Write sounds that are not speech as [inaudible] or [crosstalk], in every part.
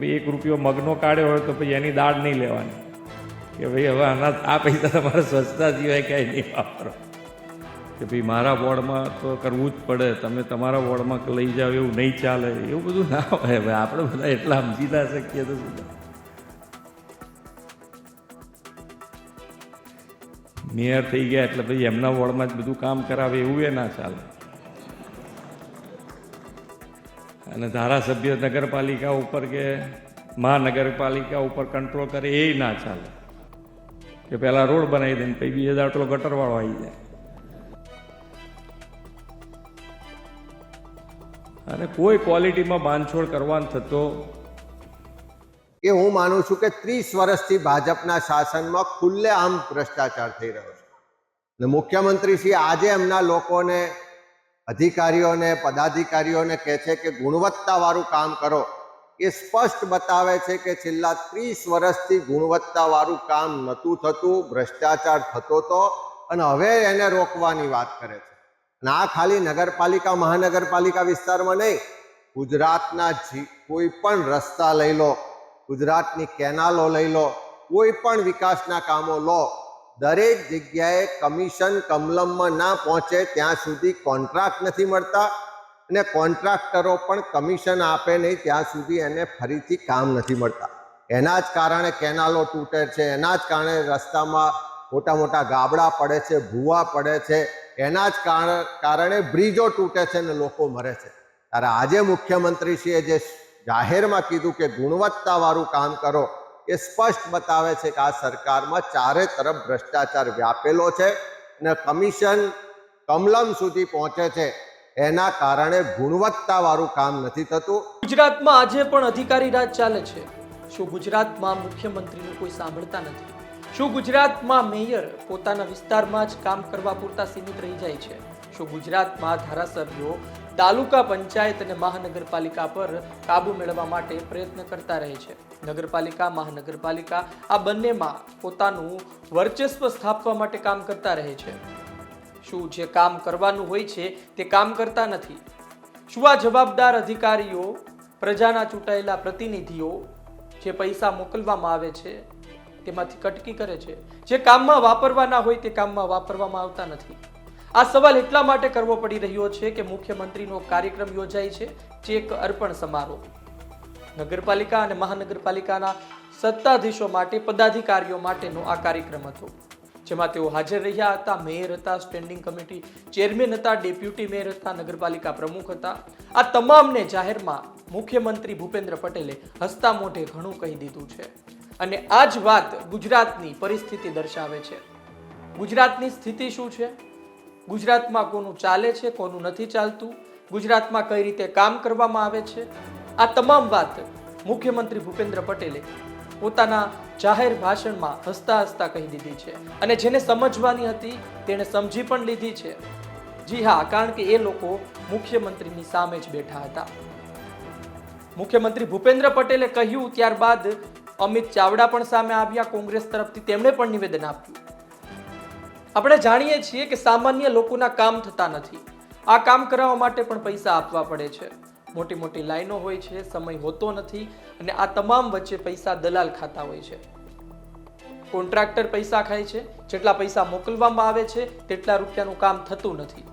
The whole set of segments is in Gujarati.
ભાઈ એક રૂપિયો મગનો કાઢ્યો હોય તો પછી એની દાળ નહીં લેવાની. કે ભાઈ હવે આના આ પૈસા તમારે સ્વચ્છતા સિવાય કાંઈ નહીં વાપરો. કે ભાઈ મારા વોર્ડમાં તો કરવું જ પડે. તમે તમારા વોર્ડમાં લઈ જાઓ એવું નહીં ચાલે. એવું બધું ના હોય. ભાઈ આપણે બધા એટલા સમજી ના શકીએ તો શું? મેયર થઈ ગયા એટલે ભાઈ એમના વોર્ડમાં જ બધું કામ કરાવે એવું એ ના ચાલે. અને ધારાસભ્ય નગરપાલિકા ઉપર કે મહાનગરપાલિકા ઉપર કંટ્રોલ કરે એ ના ચાલે. કે પહેલાં રોડ બનાવી દે ને પછી બીજા દાટલો ગટરવાળો આવી જાય. અને કોઈ ક્વોલિટીમાં બાંધછોડ કરવાનો થતો એ હું માનું છું કે ત્રીસ વર્ષથી ભાજપના શાસનમાં ખુલ્લે આમ ભ્રષ્ટાચાર થઈ રહ્યો છે. અને મુખ્યમંત્રી શ્રી આજે એમના લોકોને અધિકારીઓને, પદાધિકારીઓને કહે છે કે ગુણવત્તાવાળું કામ કરો. એ સ્પષ્ટ બતાવે છે કે છેલ્લા ત્રીસ વર્ષથી ગુણવત્તાવાળું કામ નહોતું થતું, ભ્રષ્ટાચાર થતો હતો અને હવે એને રોકવાની વાત કરે છે. અને આ ખાલી નગરપાલિકા, મહાનગરપાલિકા વિસ્તારમાં નહીં, ગુજરાતના જી, કોઈ પણ રસ્તા લઈ લો, ગુજરાતની કેનાલો લઈ લો, કોઈ પણ વિકાસના કામો લો દરેક જગ્યાએ કમિશન કમલમમાં ના પહોંચે, ત્યાં સુધી કોન્ટ્રાક્ટ નથી મળતા અને કોન્ટ્રાક્ટરો પણ કમિશન આપે નહીં, ત્યાં સુધી એને ફરીથી કામ નથી મળતા. એના જ કારણે કેનાલો તૂટે છે, એના જ કારણે રસ્તામાં મોટા મોટા ગાબડા પડે છે, ભૂવા પડે છે, એના જ કારણ- બ્રિજો તૂટે છે અને લોકો મરે છે. ત્યારે આજે મુખ્યમંત્રીશ્રીએ જે જાહેરમાં કીધું કે ગુણવત્તાવાળું કામ કરો એ સ્પષ્ટ બતાવે છે કે આ સરકારમાં ચારે તરફ ભ્રષ્ટાચાર વ્યાપેલો છે અને કમિશન કમલમ સુધી પહોંચે છે. એના કારણે ગુણવત્તાવાળું કામ નથી થતું. ગુજરાતમાં આજે પણ અધિકારી રાજ ચાલે છે. શું ગુજરાતમાં મુખ્યમંત્રીનું કોઈ સાંભળતા નથી? શું ગુજરાતમાં મેયર પોતાના વિસ્તારમાં જ કામ કરવા પૂરતા સીમિત રહી જાય છે? શું ગુજરાતમાં ધારાસભ્યો તાલુકા પંચાયત અને મહાનગરપાલિકા પર કાબુ મેળવવા માટે પ્રયત્ન કરતા રહે છે. નગરપાલિકા, મહાનગરપાલિકા આ બંનેમાં પોતાનું વર્ચસ્વ સ્થાપવા માટે કામ કરતા રહે છે. શું જે કામ કરવાનું હોય છે તે કામ કરતા નથી. શું આ જવાબદાર અધિકારીઓ, પ્રજાના ચૂંટાયેલા પ્રતિનિધિઓ જે પૈસા મોકલવામાં આવે છે તેમાંથી કટકી કરે છે? જે કામમાં વાપરવાના હોય તે કામમાં વાપરવામાં આવતા નથી. આ સવાલ એટલા માટે કરવો પડી રહ્યો છે કે મુખ્યમંત્રીનો કાર્યક્રમ યોજાય છે ચેક અર્પણ સમારોહ. નગરપાલિકા અને મહાનગરપાલિકાના સત્તાધીશો માટે, પદાધિકારીઓ માટેનો આ કાર્યક્રમ હતો, જેમાં તેઓ હાજર રહ્યા હતા. મેયર હતા, સ્ટેન્ડિંગ કમિટી ચેરમેન હતા, ડેપ્યુટી મેયર હતા, નગરપાલિકા પ્રમુખ હતા. આ તમામને જાહેરમાં મુખ્યમંત્રી ભૂપેન્દ્ર પટેલે હસતા મોઢે ઘણું કહી દીધું છે. અને આ જ વાત ગુજરાતની પરિસ્થિતિ દર્શાવે છે. ગુજરાતની સ્થિતિ શું છે? ગુજરાતમાં કોનું ચાલે છે, કોનું નથી ચાલતું, ગુજરાતમાં કઈ રીતે કામ કરવામાં આવે છે? આ તમામ વાત મુખ્યમંત્રી ભૂપેન્દ્ર પટેલે પોતાના જાહેર ભાષણમાં હસતા હસતા કહી દીધી છે. અને જેને સમજવાની હતી, તેણે સમજી પણ લીધી છે. જી હા, કારણ કે એ લોકો મુખ્યમંત્રીની સામે જ બેઠા હતા. મુખ્યમંત્રી ભૂપેન્દ્ર પટેલે કહ્યું, ત્યારબાદ અમિત ચાવડા પણ સામે આવ્યા કોંગ્રેસ તરફથી. તેમણે પણ નિવેદન આપ્યું. આપણે જાણીએ છીએ કે સામાન્ય લોકોના કામ થતા નથી. આ કામ કરાવવા માટે પણ પૈસા આપવા પડે છે. મોટી મોટી લાઈનો હોય છે, સમય હોતો નથી અને આ તમામ વચ્ચે પૈસા દલાલ ખાતા હોય છે. કોન્ટ્રાક્ટર પૈસા ખાય છે, જેટલા પૈસા મોકલવામાં આવે છે, તેટલા રૂપિયાનું કામ થતું નથી.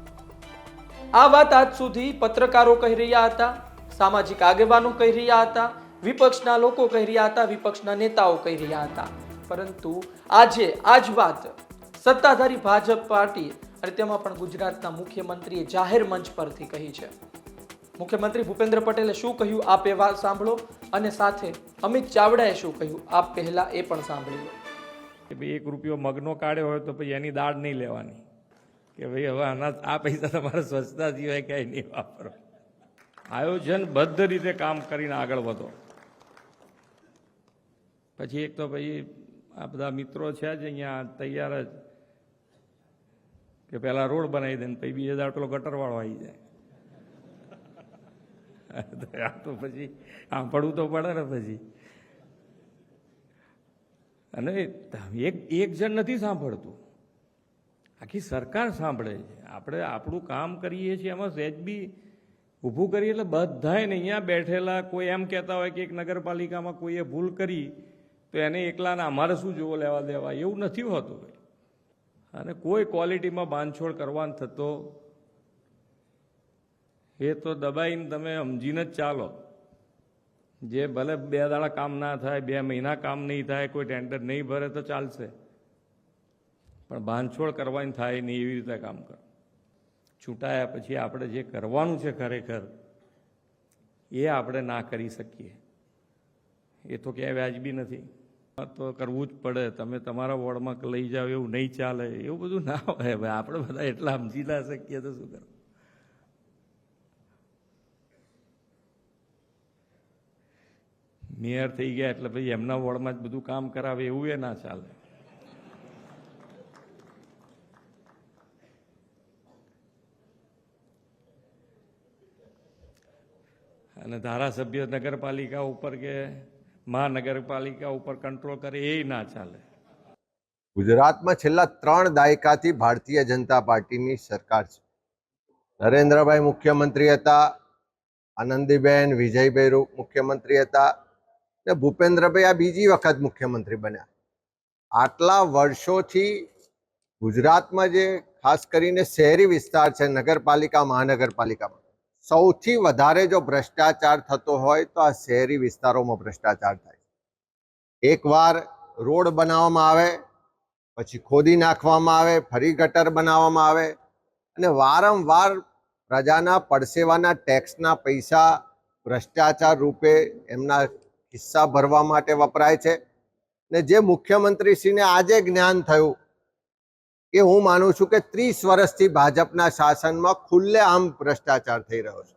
આ વાત આજ સુધી પત્રકારો કહી રહ્યા હતા, સામાજિક આગેવાનો કહી રહ્યા હતા, વિપક્ષના લોકો કહી રહ્યા હતા, વિપક્ષના નેતાઓ કહી રહ્યા હતા. પરંતુ આજે આ જ વાત સત્તાધારી ભાજપ પાર્ટી અને તેમાં પણ ગુજરાતના મુખ્યમંત્રીએ જાહેર મંચ પરથી કહી છે. મુખ્યમંત્રી ભૂપેન્દ્ર પટેલે શું કહ્યું આપ એ સાંભળો અને સાથે અમિત ચાવડાએ શું કહ્યું આપ પહેલા એ પણ સાંભળી લો. કે ભાઈ એક રૂપિયો મગનો કાઢ્યો હોય તો પછી એની દાળ નહીં લેવાની. કે ભાઈ હવે આના આ પૈસા તમારે સ્વચ્છતા સિવાય કાંઈ નહીં વાપરો. આયોજનબદ્ધ રીતે કામ કરીને આગળ વધો. પછી એક તો ભાઈ આ બધા મિત્રો છે જ અહીંયા તૈયાર જ કે પહેલાં રોડ બનાવી દે ને પછી બીજા દાડ પેલો ગટરવાળો આવી જાય. [laughs] આ તો પછી સાંભળવું તો પડે ને પછી. અને એક એક જણ નથી સાંભળતું. આખી સરકાર સાંભળે છે. આપણે આપણું કામ કરીએ છીએ, એમાં સહેજ બી ઊભું કરીએ એટલે બધાએ અહીંયા બેઠેલા કોઈ એમ કહેતા હોય કે એક નગરપાલિકામાં કોઈએ ભૂલ કરી, તો એને એકલાને અમારે શું જોવો લેવા દેવા? એવું નથી હોતું. અને કોઈ ક્વોલિટીમાં બાંધછોડ કરવાનો થતો એ તો દબાઈને તમે સમજીને જ ચાલો. જે ભલે બે દાડા કામ ના થાય, બે મહિના કામ નહીં થાય, કોઈ ટેન્ડર નહીં ભરે તો ચાલશે. પણ બાંધછોડ કરવાની થાય નહીં એવી રીતે કામ કરો. છૂટાયા પછી આપણે જે કરવાનું છે ખરેખર, એ આપણે ના કરી શકીએ. એ તો ક્યાંય વ્યાજબી નથી. તો કરવું જ પડે. તમે તમારા વોર્ડમાં લઈ જાઓ, એવું નહીં ચાલે. એવું બધું ના હોય. ભાઈ આપણે બધા એટલા સમજી ના શકીએ તો શું કરવું? મેયર થઈ ગયા એટલે ભાઈ એમના વોર્ડમાં જ બધું કામ કરાવે એવું એ ના ચાલે. અને ધારાસભ્ય નગરપાલિકા ઉપર કે મહાનગરપાલિકા ઉપર કંટ્રોલ કરે એ ના ચાલે. ગુજરાતમાં છેલ્લા ત્રણ દાયકાથી ભારતીય જનતા પાર્ટીની સરકાર છે. નરેન્દ્રભાઈ મુખ્યમંત્રી હતા, આનંદીબેન, વિજયભાઈ રૂપ મુખ્યમંત્રી હતા, ને ભૂપેન્દ્રભાઈ આ બીજી વખત મુખ્યમંત્રી બન્યા. આટલા વર્ષોથી ગુજરાતમાં જે ખાસ કરીને શહેરી વિસ્તાર છે, નગરપાલિકા, મહાનગરપાલિકામાં સૌથી વધારે જો ભ્રષ્ટાચાર થતો હોય તો આ શહેરી વિસ્તારોમાં ભ્રષ્ટાચાર થાય એકવાર રોડ બનાવવામાં આવે, પછી ખોદી નાખવામાં આવે, ફરી ગટર બનાવવામાં આવે અને વારંવાર પ્રજાના પડસેવાના ટેક્સના પૈસા ભ્રષ્ટાચાર રૂપે એમના ખિસ્સા ભરવા માટે વપરાય છે. ને જે મુખ્યમંત્રીશ્રીને આજે જ્ઞાન થયું કે હું માનું છું કે ત્રીસ વર્ષથી ભાજપના શાસનમાં ખુલ્લેઆમ ભ્રષ્ટાચાર થઈ રહ્યો છે.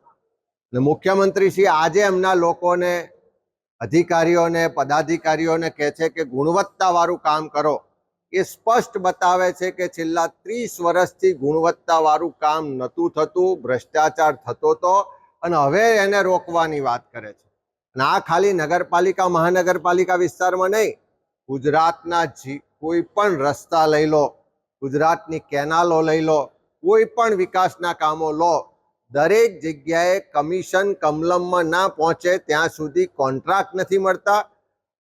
અને મુખ્યમંત્રીશ્રી આજે એમના લોકોને, અધિકારીઓને, પદાધિકારીઓને કહે છે કે ગુણવત્તાવાળું કામ કરો. એ સ્પષ્ટ બતાવે છે કે છેલ્લા ત્રીસ વર્ષથી ગુણવત્તાવાળું કામ નહોતું થતું, ભ્રષ્ટાચાર થતો હતો અને હવે એને રોકવાની વાત કરે છે. અને આ ખાલી નગરપાલિકા, મહાનગરપાલિકા વિસ્તારમાં નહીં, ગુજરાતના જી, કોઈ પણ રસ્તા લઈ લો ગુજરાતની કેનાલો લઈ લો, કોઈ પણ વિકાસના કામો લો, દરેક જગ્યાએ કમિશન કમલમમાં ના પહોંચે ત્યાં સુધી કોન્ટ્રાક્ટ નથી મળતા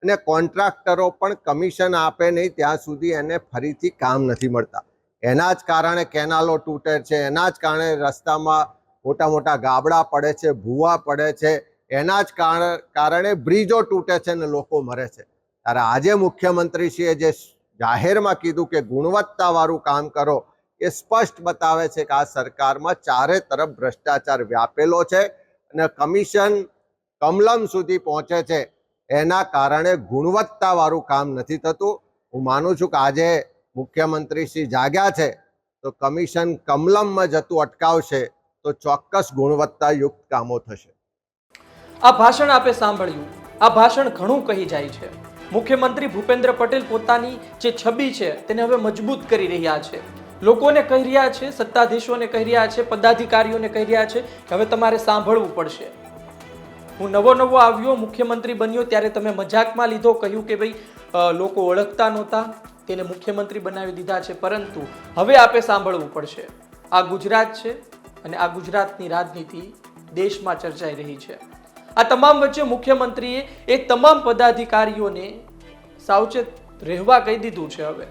અને કોન્ટ્રાક્ટરો પણ કમિશન આપે નહીં ત્યાં સુધી એને ફરીથી કામ નથી મળતા. એના જ કારણે કેનાલો તૂટે છે, એના જ કારણે રસ્તામાં મોટા મોટા ગાબડા પડે છે, ભૂવા પડે છે, એના જ કારણ- બ્રિજો તૂટે છે અને લોકો મરે છે. ત્યારે આજે મુખ્યમંત્રીશ્રીએ જે જાહેરમાં કીધું કે ગુણવત્તાવાળું કામ કરો એ સ્પષ્ટ બતાવે છે કે આ સરકારમાં ચારે તરફ ભ્રષ્ટાચાર વ્યાપેલો છે અને કમિશન કમલમ સુધી પહોંચે છે. એના કારણે ગુણવત્તાવાળું કામ નથી થતું. હું માનું છું કે આજે મુખ્યમંત્રી શ્રી જાગ્યા છે તો કમિશન કમલમમાં જતું અટકાવશે તો ચોક્કસ ગુણવત્તાયુક્ત કામો થશે. આ ભાષણ આપે સાંભળ્યું. આ ભાષણ ઘણું કહી જાય છે. મુખ્યમંત્રી ભૂપેન્દ્ર પટેલ પોતાની જે છબી છે તેને હવે મજબૂત કરી રહ્યા છે. લોકોને કહી રહ્યા છે, સત્તાધીશોને કહી રહ્યા છે, પદાધિકારીઓને કહી રહ્યા છે કે હવે તમારે સાંભળવું પડશે. હું નવો નવો આવ્યો, મુખ્યમંત્રી બન્યો ત્યારે તમે મજાકમાં લીધો કહ્યું કે ભાઈ લોકો ઓળખતા નહોતા, તેને મુખ્યમંત્રી બનાવી દીધા છે, પરંતુ હવે આપે સાંભળવું પડશે. આ ગુજરાત છે અને આ ગુજરાતની રાજનીતિ દેશમાં ચર્ચાઈ રહી છે. આ તમામ વચ્ચે મુખ્યમંત્રીએ એ તમામ પદાધિકારીઓને સાવચેત રહેવા કહી દીધું છે હવે.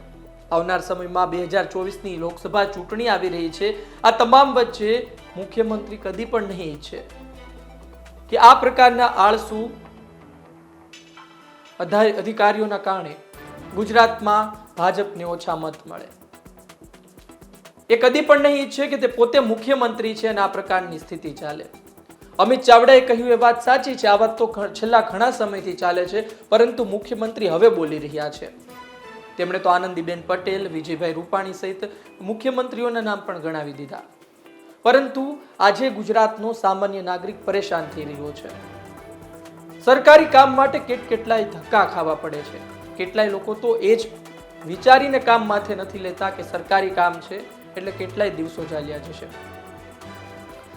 આવનાર સમયમાં બે હજાર ચોવીસની લોકસભા ચૂંટણી આવી રહી છે. આ તમામ વચ્ચે મુખ્યમંત્રી કદી પણ નહીં ઈચ્છે કે આ પ્રકારના આળસુ અધા- અધિકારીઓના કારણે ગુજરાતમાં ભાજપને ઓછા મત મળે. એ કદી પણ નહીં ઈચ્છે કે તે પોતે મુખ્યમંત્રી છે અને આ પ્રકારની સ્થિતિ ચાલે. અમિત ચાવડાએ કહ્યું, એ વાત સાચી છે. આ વાત તો છેલ્લા ઘણા સમયથી ચાલે છે, પરંતુ મુખ્યમંત્રી હવે બોલી રહ્યા છે. તેમણે તો આનંદીબેન પટેલ, વિજયભાઈ રૂપાણી સહિત મુખ્યમંત્રીઓના નામ પણ ગણાવી દીધા. પરંતુ આજે ગુજરાતનો સામાન્ય નાગરિક પરેશાન થઈ રહ્યો છે. સરકારી કામ માટે કેટ કેટલાય ધક્કા ખાવા પડે છે. કેટલાય લોકો તો એ જ વિચારીને કામ માથે નથી લેતા કે સરકારી કામ છે, એટલે કેટલાય દિવસો ચાલ્યા જશે.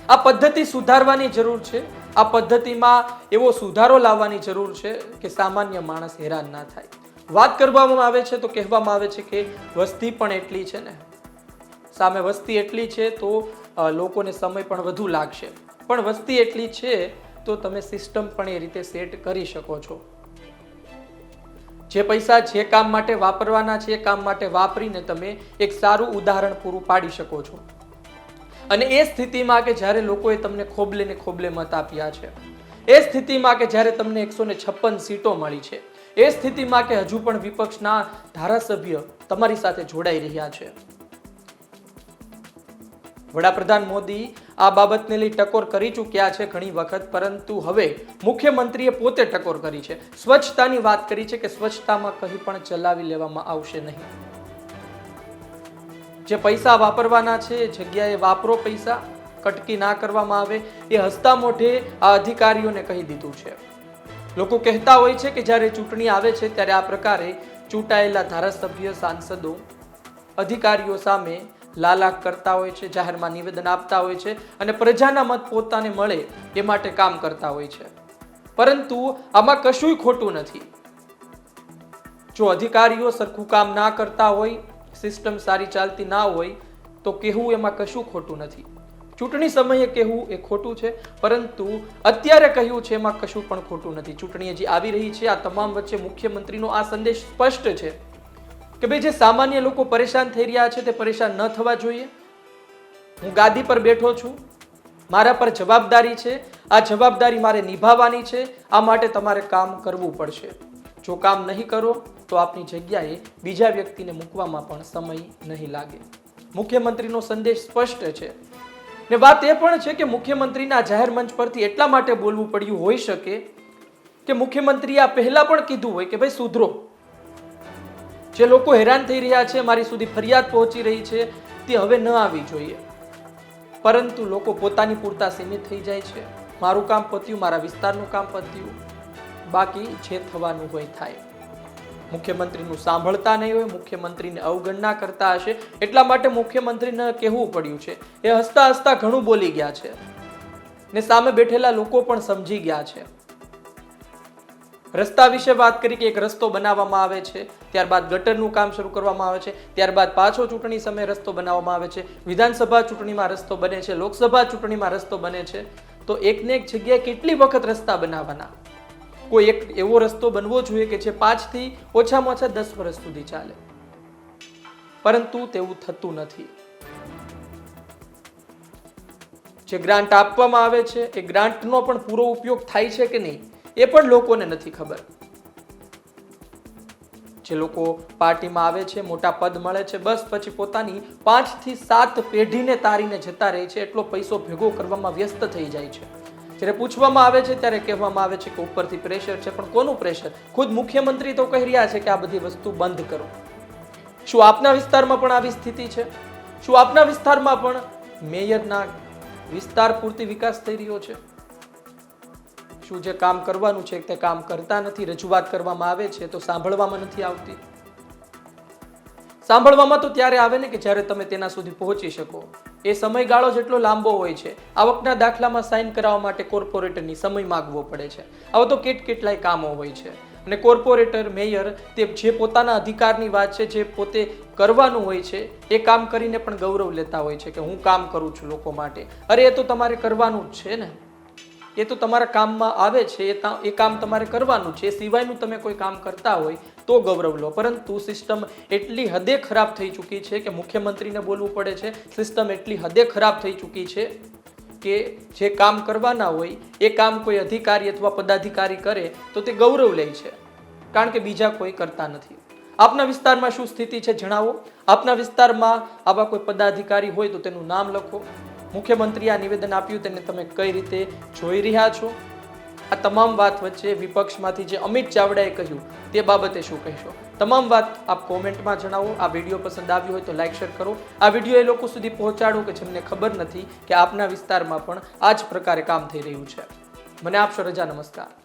આ પદ્ધતિ સુધારવાની જરૂર છે. આ પદ્ધતિમાં એવો સુધારો લાવવાની જરૂર છે કે સામાન્ય માણસ હેરાન ના થાય. વાત કરવામાં આવે છે તો કહેવામાં આવે છે કે વસ્તી પણ એટલી છે ને. સામે વસ્તી એટલી છે તો લોકોને સમય પણ વધુ લાગશે. પણ વસ્તી એટલી છે તો તમે સિસ્ટમ પણ એ રીતે સેટ કરી શકો છો. જે પૈસા જે કામ માટે વાપરવાના છે એ કામ માટે વાપરીને તમે એક સારું ઉદાહરણ પૂરું પાડી શકો છો. અને એ સ્થિતિમાં કે જ્યારે લોકોએ તમને ખોબલે ને ખોબલે મત આપ્યા છે, એ સ્થિતિમાં કે જ્યારે તમને એકસો ને છપ્પન સીટો મળી છે, એ સ્થિતિમાં કે હજુ પણ વિપક્ષના ધારાસભ્ય તમારી સાથે જોડાઈ રહ્યા છે. વડાપ્રધાન મોદી આ બાબતને લઈ ટકોર કરી ચૂક્યા છે ઘણી વખત, પરંતુ હવે મુખ્યમંત્રીએ પોતે ટકોર કરી છે. સ્વચ્છતાની વાત કરી છે કે સ્વચ્છતામાં કંઈ પણ ચલાવી લેવામાં આવશે નહીં. જે પૈસા વાપરવાના છે, એ જગ્યાએ વાપરો પૈસા, કટકી ના કરવામાં આવે, એ હસતા મોઢે આ અધિકારીઓને કહી દીધું છે. લોકો કહેતા હોય છે કે જ્યારે ચૂંટણી આવે છે, ત્યારે આ પ્રકારે ચૂંટાયેલા ધારાસભ્ય, સાંસદો, અધિકારીઓ સામે લાલાક કરતા હોય છે, જાહેરમાં નિવેદન આપતા હોય છે અને પ્રજાના મત પોતાને મળે એ માટે કામ કરતા હોય છે. પરંતુ આમાં કશુંય ખોટું નથી. જો અધિકારીઓ સરખું કામ ના કરતા હોય સિસ્ટમ સારી ચાલતી ના હોય, તો કહેવું એમાં કશું ખોટું નથી. ચૂંટણી સમયે કહેવું એ ખોટું છે, પરંતુ અત્યારે કહ્યું છે એમાં કશું પણ ખોટું નથી. ચૂંટણી હજી આવી રહી છે, આ તમામ વચ્ચે મુખ્યમંત્રીનો આ સંદેશ સ્પષ્ટ છે કે ભાઈ જે સામાન્ય લોકો પરેશાન થઈ રહ્યા છે, તે પરેશાન ન થવા જોઈએ. હું ગાદી પર બેઠો છું, મારા પર જવાબદારી છે, આ જવાબદારી મારે નિભાવવાની છે, આ માટે તમારે કામ કરવું પડશે. જો કામ નહીં કરો તો આપની જગ્યાએ બીજા વ્યક્તિને મૂકવામાં પણ સમય નહીં લાગે. મુખ્યમંત્રીનો સંદેશ સ્પષ્ટ છે. ને વાત એ પણ છે કે મુખ્યમંત્રીના જાહેર મંચ પરથી એટલા માટે બોલવું પડ્યું હોઈ શકે કે મુખ્યમંત્રીએ આ પહેલા પણ કીધું હોય કે ભાઈ સુધરો. જે લોકો હેરાન થઈ રહ્યા છે, મારી સુધી ફરિયાદ પહોંચી રહી છે, તે હવે ન આવી જોઈએ. પરંતુ લોકો પોતાની પૂરતા સીમિત થઈ જાય છે. મારું કામ પત્યું, મારા વિસ્તારનું કામ પત્યું. બાકી જે થવાનું હોય થાય. મુખ્યમંત્રીનું સાંભળતા નહીં હોય, મુખ્યમંત્રીને અવગણના કરતા હશે, એટલા માટે મુખ્યમંત્રીને કહેવું પડ્યું છે. એ હસતા હસતા ઘણું બોલી ગયા છે ને સામે બેઠેલા લોકો પણ સમજી ગયા છે. રસ્તા વિશે વાત કરી કે એક રસ્તો બનાવવામાં આવે છે, ત્યારબાદ ગટરનું કામ શરૂ કરવામાં આવે છે, ત્યારબાદ પાછો ચૂંટણી સમયે રસ્તો બનાવવામાં આવે છે, વિધાનસભા ચૂંટણીમાં રસ્તો બને છે, લોકસભા ચૂંટણીમાં રસ્તો બને છે. તો એકને એક જગ્યાએ કેટલી વખત રસ્તા બનાવવાના? કોઈ એક એવો રસ્તો બનવો જોઈએ કે જે પાંચથી ઓછામાં ઓછા દસ વર્ષ સુધી ચાલે. પરંતુ તેવું થતું નથી. જે ગ્રાન્ટ આપવામાં આવે છે, એ ગ્રાન્ટનો પણ પૂરો ઉપયોગ થાય છે કે નહીં, એ પણ લોકોને નથી ખબર. જે લોકો પાર્ટીમાં આવે છે, મોટા પદ મળે છે, બસ પછી પોતાની પાંચથી સાત પેઢીને તારીને જતા રહે છે, એટલો પૈસો ભેગો કરવામાં વ્યસ્ત થઈ જાય છે. જ્યારે પૂછવામાં આવે છે ત્યારે કહેવામાં આવે છે કે ઉપરથી પ્રેશર છે. પણ કોનું પ્રેશર ખુદ મુખ્યમંત્રી તો કહી રહ્યા છે કે આ બધી વસ્તુ બંધ કરો. શું આપના વિસ્તારમાં પણ આવી સ્થિતિ છે? શું આપના વિસ્તારમાં પણ મેયરના વિસ્તાર પૂરતી વિકાસ થઈ રહ્યો છે? શું જે કામ કરવાનું છે તે કામ કરતા નથી, રજૂઆત કરવામાં આવે છે તો સાંભળવામાં નથી આવતી? સાંભળવામાં તો ત્યારે આવે ને કે જ્યારે તમે તેના સુધી પહોંચી શકો. એ સમયગાળો જેટલો લાંબો હોય છે, આવકના દાખલામાં સાઇન કરાવવા માટે કોર્પોરેટરની સમય માગવો પડે છે. આવો તો કેટ કેટલાય કામો હોય છે. અને કોર્પોરેટર, મેયર તે જે પોતાના અધિકારની વાત છે, જે પોતે કરવાનું હોય છે, એ કામ કરીને પણ ગૌરવ લેતા હોય છે કે હું કામ કરું છું લોકો માટે. અરે, એ તો તમારે કરવાનું જ છે ને? એ તો તમારા કામમાં આવે છે, એ કામ તમારે કરવાનું છે, એ સિવાયનું તમે કોઈ કામ કરતા હોય તો ગૌરવ લો. પરંતુ સિસ્ટમ એટલી હદે ખરાબ થઈ ચૂકી છે કે મુખ્યમંત્રીને બોલવું પડે છે. સિસ્ટમ એટલી હદે ખરાબ થઈ ચૂકી છે કે જે કામ કરવાના હોય, એ કામ કોઈ અધિકારી અથવા પદાધિકારી કરે, તો તે ગૌરવ લે છે. કારણ કે બીજા કોઈ કરતા નથી. આપના વિસ્તારમાં શું સ્થિતિ છે જણાવો. આપના વિસ્તારમાં આવા કોઈ પદાધિકારી હોય તો તેનું નામ લખો. મુખ્યમંત્રીએ આ નિવેદન આપ્યું, તેને તમે કઈ રીતે જોઈ રહ્યા છો? આ તમામ વાત વચ્ચે વિપક્ષમાંથી જે અમિત ચાવડાએ કહ્યું તે બાબતે શું કહેશો? તમામ વાત આપ કોમેન્ટમાં જણાવો. આ વીડિયો પસંદ આવ્યો હોય તો લાઇક શેર કરો. આ વીડિયો એ લોકો સુધી પહોંચાડો કે જેમને ખબર નથી કે આપના વિસ્તારમાં પણ આ જ પ્રકારે કામ થઈ રહ્યું છે. મને આપશો રજા, નમસ્કાર.